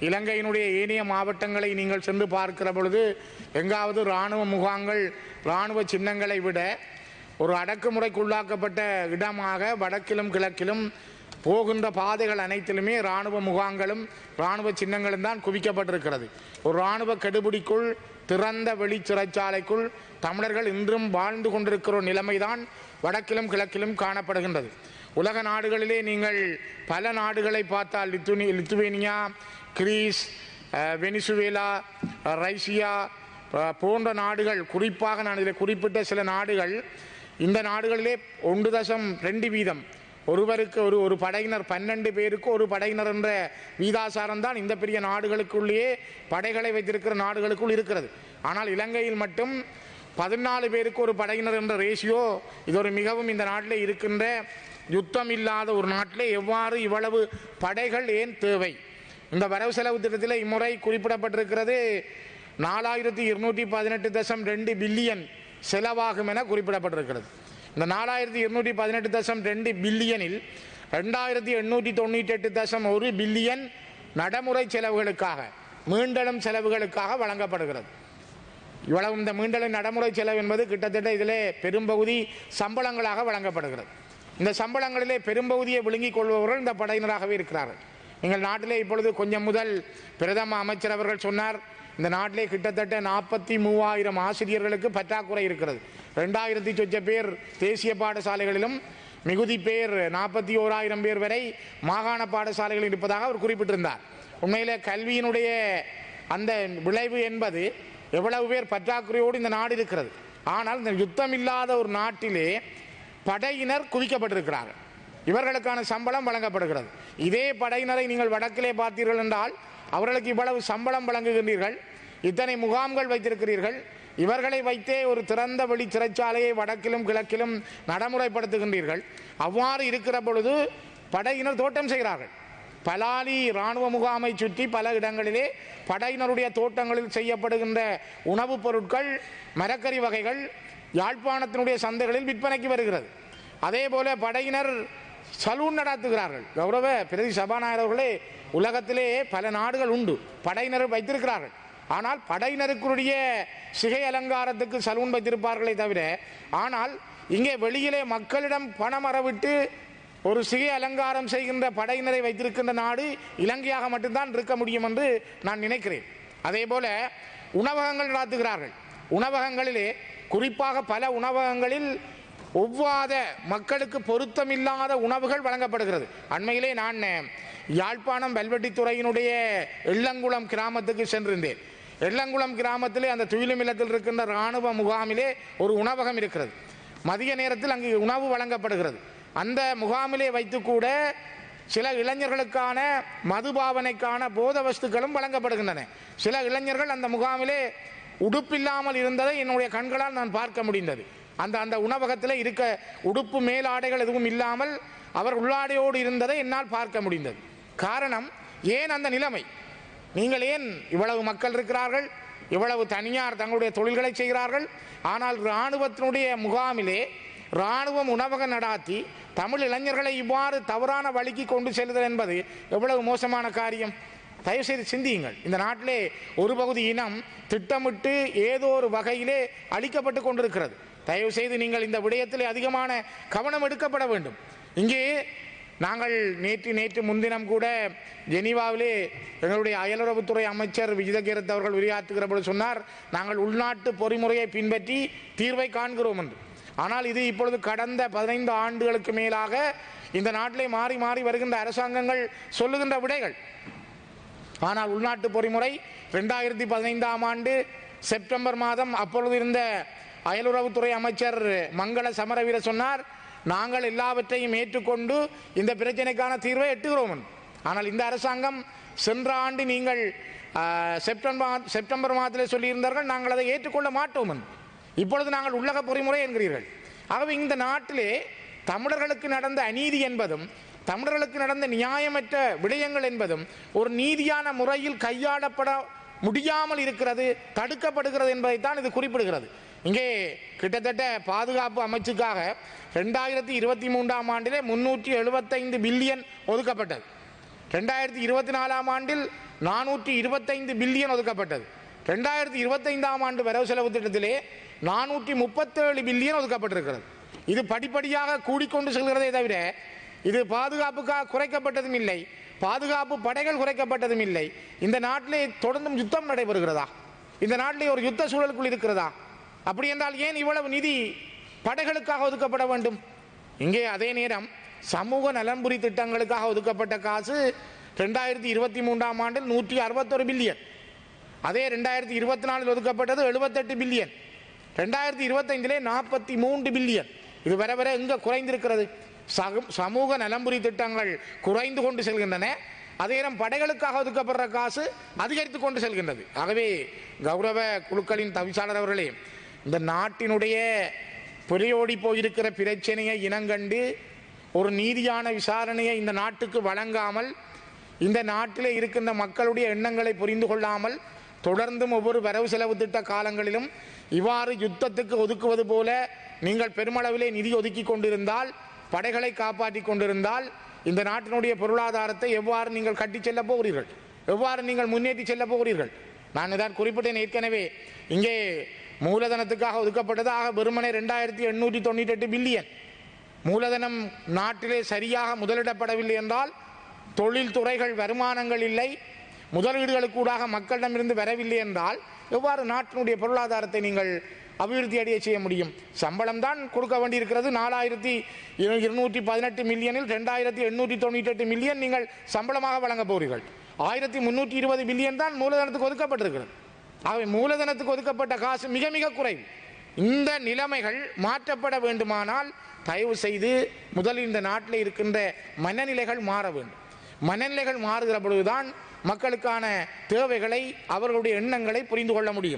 இலங்கையினுடைய ஏனைய மாவட்டங்களை நீங்கள் சென்று பார்க்கிற பொழுது எங்காவது இராணுவ முகாங்கள் இராணுவ சின்னங்களை விட ஒரு அடக்குமுறைக்குள்ளாக்கப்பட்ட இடமாக வடக்கிலும் கிழக்கிலும் போகின்ற பாதைகள் அனைத்திலுமே இராணுவ முகாங்களும் இராணுவ சின்னங்களும் தான் குவிக்கப்பட்டிருக்கிறது. ஒரு இராணுவ கெடுபிடிக்குள் திறந்த வெளி சிறைச்சாலைக்குள் தமிழர்கள் இன்றும் வாழ்ந்து கொண்டிருக்கிற நிலைமைதான் வடக்கிலும் கிழக்கிலும் காணப்படுகின்றது. உலக நாடுகளிலே நீங்கள் பல நாடுகளை பார்த்தால் லித்துனி லித்துவேனியா கிரீஸ் வெனிசுவேலா ரைசியா போன்ற நாடுகள் குறிப்பாக நான் இதில் குறிப்பிட்ட சில நாடுகள் இந்த நாடுகளிலே ஒன்று தசம் ரெண்டு வீதம். ஒருவருக்கு ஒரு ஒரு படையினர் பன்னெண்டு பேருக்கு ஒரு படையினர் என்ற வீதாசாரம் தான் இந்த பெரிய நாடுகளுக்குள்ளேயே படைகளை வைத்திருக்கிற நாடுகளுக்குள் இருக்கிறது. ஆனால் இலங்கையில் மட்டும் பதினாலு பேருக்கு ஒரு படையினர் என்ற ரேஷியோ இது ஒரு மிகவும் இந்த நாட்டில் இருக்கின்ற யுத்தம் இல்லாத ஒரு நாட்டில் எவ்வாறு இவ்வளவு படைகள் ஏன் தேவை? இந்த வரவு செலவு திட்டத்தில் இம்முறை குறிப்பிடப்பட்டிருக்கிறது. நாலாயிரத்தி இருநூற்றி பதினெட்டு தசம் ரெண்டு பில்லியன் செலவாகும் என குறிப்பிடப்பட்டிருக்கிறது. இந்த நாலாயிரத்தி இருநூற்றி பதினெட்டு தசம் ரெண்டு பில்லியனில் ரெண்டாயிரத்தி எண்ணூற்றி தொண்ணூற்றி எட்டு தசம் ஒரு பில்லியன் நடைமுறை செலவுகளுக்காக மீண்டலும் செலவுகளுக்காக வழங்கப்படுகிறது. இவ்வளவு இந்த மீண்டலும் நடைமுறை செலவு என்பது கிட்டத்தட்ட இதிலே பெரும்பகுதி சம்பளங்களாக வழங்கப்படுகிறது. இந்த சம்பளங்களிலே பெரும்பகுதியை விழுங்கிக் கொள்பவர்கள் இந்த படையினராகவே இருக்கிறார்கள். எங்கள் நாட்டிலே இப்பொழுது கொஞ்சம் முதல் பிரதம அமைச்சர் அவர்கள் சொன்னார் இந்த நாட்டிலே கிட்டத்தட்ட நாற்பத்தி மூவாயிரம் ஆசிரியர்களுக்கு பற்றாக்குறை இருக்கிறது. ரெண்டாயிரத்தி சொச்ச பேர் தேசிய பாடசாலைகளிலும் மிகுதி பேர் நாற்பத்தி ஓராயிரம் பேர் வரை மாகாண பாடசாலைகளில் இருப்பதாக அவர் குறிப்பிட்டிருந்தார். உண்மையிலே கல்வியினுடைய அந்த விளைவு என்பது எவ்வளவு பேர் பற்றாக்குறையோடு இந்த நாடு இருக்கிறது. ஆனால் இந்த யுத்தம் இல்லாத ஒரு நாட்டிலே படையினர் குவிக்கப்பட்டிருக்கிறார்கள். இவர்களுக்கான சம்பளம் வழங்கப்படுகிறது. இதே படையினரை நீங்கள் வடக்கிலே பார்த்தீர்கள் என்றால் அவர்களுக்கு இவ்வளவு சம்பளம் வழங்குகின்றீர்கள். இத்தனை முகாம்கள் வைத்திருக்கிறீர்கள். இவர்களை வைத்தே ஒரு திறந்த வெளி சிறைச்சாலையை வடக்கிலும் கிழக்கிலும் நடைமுறைப்படுத்துகின்றீர்கள். அவ்வாறு இருக்கிற பொழுது படையினர் தோட்டம் செய்கிறார்கள். பலாலி இராணுவ முகாமை சுற்றி பல இடங்களிலே படையினருடைய தோட்டங்களில் செய்யப்படுகின்ற உணவுப் பொருட்கள் மரக்கறி வகைகள் யாழ்ப்பாணத்தினுடைய சந்தைகளில் விற்பனைக்கு வருகிறது. அதே போல படையினர் சலூன் நடத்துகிறார்கள். கௌரவ பிரதி சபாநாயகர் அவர்களே உலகத்திலே பல நாடுகள் உண்டு. படையினர் வைத்திருக்கிறார்கள். ஆனால் படையினருக்குரிய சிகை அலங்காரத்துக்கு சலூன் வைத்திருப்பார்களே தவிர ஆனால் இங்கே வெளியிலே மக்களிடம் பணம் அறவிட்டு ஒரு சிகை அலங்காரம் செய்கின்ற படையினரை வைத்திருக்கின்ற நாடு இலங்கையாக மட்டும்தான் இருக்க முடியும் என்று நான் நினைக்கிறேன். அதே போல உணவகங்கள் நடத்துகிறார்கள். உணவகங்களிலே குறிப்பாக பல உணவகங்களில் ஒவ்வாத மக்களுக்கு பொருத்தமில்லாத உணவுகள் வழங்கப்படுகிறது. அண்மையிலே நான் யாழ்ப்பாணம் வெல்வெட்டித்துறையினுடைய எள்ளங்குளம் கிராமத்துக்கு சென்றிருந்தேன். எள்ளங்குளம் கிராமத்திலே அந்த துயிலும் இல்லத்தில் இருக்கின்ற இராணுவ முகாமிலே ஒரு உணவகம் இருக்கிறது. மதிய நேரத்தில் அங்கு உணவு வழங்கப்படுகிறது. அந்த முகாமிலே வைத்து கூட சில இளைஞர்களுக்கான மதுபாவனைக்கான போத வஸ்துக்களும் வழங்கப்படுகின்றன. சில இளைஞர்கள் அந்த முகாமிலே உடுப்பில்லாமல் இருந்ததை என்னுடைய கண்களால் நான் பார்க்க முடிந்தது. அந்த அந்த உணவகத்தில் இருக்க உடுப்பு மேலாடைகள் எதுவும் இல்லாமல் அவர் உள்ளாடையோடு இருந்ததை என்னால் பார்க்க முடிந்தது. காரணம் ஏன் அந்த நிலைமை? நீங்கள் ஏன் இவ்வளவு மக்கள் இருக்கிறார்கள்? இவ்வளவு தனியார் தங்களுடைய தொழில்களை செய்கிறார்கள்? ஆனால் இராணுவத்தினுடைய முகாமிலே இராணுவம் உணவகம் நடாத்தி தமிழ் இளைஞர்களை இவ்வாறு தவறான வழிக்கு கொண்டு செல்லுதல் என்பது எவ்வளவு மோசமான காரியம்? தயவுசெய்து சிந்தியுங்கள். இந்த நாட்டிலே ஒரு பகுதி இனம் திட்டமிட்டு ஏதோ ஒரு வகையிலே அழிக்கப்பட்டு கொண்டிருக்கிறது. தயவு செய்து நீங்கள் இந்த விடயத்தில் அதிகமான கவனம் எடுக்கப்பட வேண்டும். இங்கே நாங்கள் நேற்று நேற்று முன்தினம் கூட ஜெனீவாவிலே எங்களுடைய அயலுறவுத்துறை அமைச்சர் விஜயகீரத் அவர்கள் உரையாற்றுகிற பொழுது சொன்னார் நாங்கள் உள்நாட்டு பொறிமுறையை பின்பற்றி தீர்வை காண்கிறோம் என்று. ஆனால் இது இப்பொழுது கடந்த பதினைந்து ஆண்டுகளுக்கு மேலாக இந்த நாட்டிலே மாறி மாறி வருகின்ற அரசாங்கங்கள் சொல்லுகின்ற விடைகள். ஆனால் உள்நாட்டு பொறிமுறை ரெண்டாயிரத்தி பதினைந்தாம் ஆண்டு செப்டம்பர் மாதம் அப்பொழுது இருந்த அயலுறவுத்துறை அமைச்சர் மங்கள சமரவீர சொன்னார் நாங்கள் எல்லாவற்றையும் ஏற்றுக்கொண்டு இந்த பிரச்சனைக்கான தீர்வை எட்டுகிறோம். ஆனால் இந்த அரசாங்கம் சென்ற ஆண்டு நீங்கள் செப்டம்பர் செப்டம்பர் மாதத்தில் சொல்லியிருந்தார்கள் நாங்கள் அதை ஏற்றுக்கொள்ள மாட்டோம். இப்பொழுது நாங்கள் உள்ளக பொறிமுறை என்கிறீர்கள். ஆகவே இந்த நாட்டிலே தமிழர்களுக்கு நடந்த அநீதி என்பதும் தமிழர்களுக்கு நடந்த நியாயமற்ற விடயங்கள் என்பதும் ஒரு நீதியான முறையில் கையாளப்பட முடியாமல் இருக்கிறது தடுக்கப்படுகிறது என்பதைத்தான் இது குறிப்பிடுகிறது. இங்கே கிட்டத்தட்ட பாதுகாப்பு அமைச்சுக்காக ரெண்டாயிரத்தி இருபத்தி மூன்றாம் ஆண்டிலே முன்னூற்றி எழுபத்தைந்து பில்லியன் ஒதுக்கப்பட்டது. ரெண்டாயிரத்தி இருபத்தி நாலாம் ஆண்டில் நானூற்றி இருபத்தைந்து பில்லியன் ஒதுக்கப்பட்டது. ரெண்டாயிரத்தி இருபத்தைந்தாம் ஆண்டு வரவு செலவு திட்டத்திலே நானூற்றி முப்பத்தேழு பில்லியன் ஒதுக்கப்பட்டிருக்கிறது. இது படிப்படியாக கூடிக்கொண்டு செல்கிறதே தவிர இது பாதுகாப்புக்காக குறைக்கப்பட்டதும் இல்லை. பாதுகாப்பு படைகள் குறைக்கப்பட்டதும் இல்லை. இந்த நாட்டிலே தொடர்ந்தும் யுத்தம் நடைபெறுகிறதா? இந்த நாட்டிலே ஒரு யுத்த சூழலுக்குள் இருக்கிறதா? அப்படி என்றால் ஏன் இவ்வளவு நிதி படைகளுக்காக ஒதுக்கப்பட வேண்டும்? இங்கே அதே நேரம் சமூக நலன்புரி திட்டங்களுக்காக ஒதுக்கப்பட்ட காசு ரெண்டாயிரத்தி இருபத்தி மூன்றாம் ஆண்டில் நூற்றி அறுபத்தொரு பில்லியன். அதே ரெண்டாயிரத்தி இருபத்தி நாலில் ஒதுக்கப்பட்டது எழுபத்தெட்டு பில்லியன். ரெண்டாயிரத்தி இருபத்தைந்திலே நாற்பத்தி மூன்று பில்லியன். இது வர வர எங்கே குறைந்திருக்கிறது? சமூக நலம்புரி திட்டங்கள் குறைந்து கொண்டு செல்கின்றன. அதே நேரம் படைகளுக்காக ஒதுக்கப்படுற காசு அதிகரித்து கொண்டு செல்கின்றது. ஆகவே கௌரவ குழுக்களின் தவிசாளர் அவர்களே இந்த நாட்டினுடைய புரையோடி போயிருக்கிற பிரச்சனையை இனங்கண்டு ஒரு நீதியான விசாரணையை இந்த நாட்டுக்கு வழங்காமல் இந்த நாட்டில் இருக்கின்ற மக்களுடைய எண்ணங்களை புரிந்து கொள்ளாமல் தொடர்ந்தும் ஒவ்வொரு வரவு செலவு திட்ட காலங்களிலும் இவ்வாறு யுத்தத்துக்கு ஒதுக்குவது போல நீங்கள் பெருமளவிலே நிதி ஒதுக்கி கொண்டிருந்தால் படைகளை காப்பாற்றி கொண்டிருந்தால் இந்த நாட்டினுடைய பொருளாதாரத்தை எவ்வாறு நீங்கள் கட்டிச் செல்ல போகிறீர்கள்? எவ்வாறு நீங்கள் முன்னேற்றி செல்ல போகிறீர்கள்? நான் இதான் குறிப்பிட்டேன் ஏற்கனவே. இங்கே மூலதனத்துக்காக ஒதுக்கப்பட்டதாக வெறுமனே ரெண்டாயிரத்தி எண்ணூற்றி தொண்ணூற்றி எட்டு பில்லியன். மூலதனம் நாட்டிலே சரியாக முதலிடப்படவில்லை என்றால் தொழில்துறைகள் வருமானங்கள் இல்லை. முதலீடுகளுக்கூடாக மக்களிடமிருந்து வரவில்லை என்றால் எவ்வாறு நாட்டினுடைய பொருளாதாரத்தை நீங்கள் அபிவிருத்தி அடைய செய்ய முடியும்? சம்பளம் தான் கொடுக்க வேண்டியிருக்கிறது. நாலாயிரத்தி இருநூற்றி பதினெட்டு மில்லியனில் ரெண்டாயிரத்தி எண்ணூற்றி தொண்ணூற்றி எட்டு மில்லியன் நீங்கள் சம்பளமாக வழங்க போகிறீர்கள். ஆயிரத்தி முன்னூற்றி இருபது பில்லியன் தான் மூலதனத்துக்கு ஒதுக்கப்பட்டிருக்கிறது. ஆகவே மூலதனத்துக்கு ஒதுக்கப்பட்ட காசு மிக மிக குறைவு. இந்த நிலைமைகள் மாற்றப்பட வேண்டுமானால் தயவு செய்து முதலில் இந்த நாட்டில் இருக்கின்ற மனநிலைகள் மாற வேண்டும். மனநிலைகள் மாறுகிற பொழுதுதான் மக்களுக்கான தேவைகளை அவர்களுடைய எண்ணங்களை புரிந்து கொள்ள முடியும்.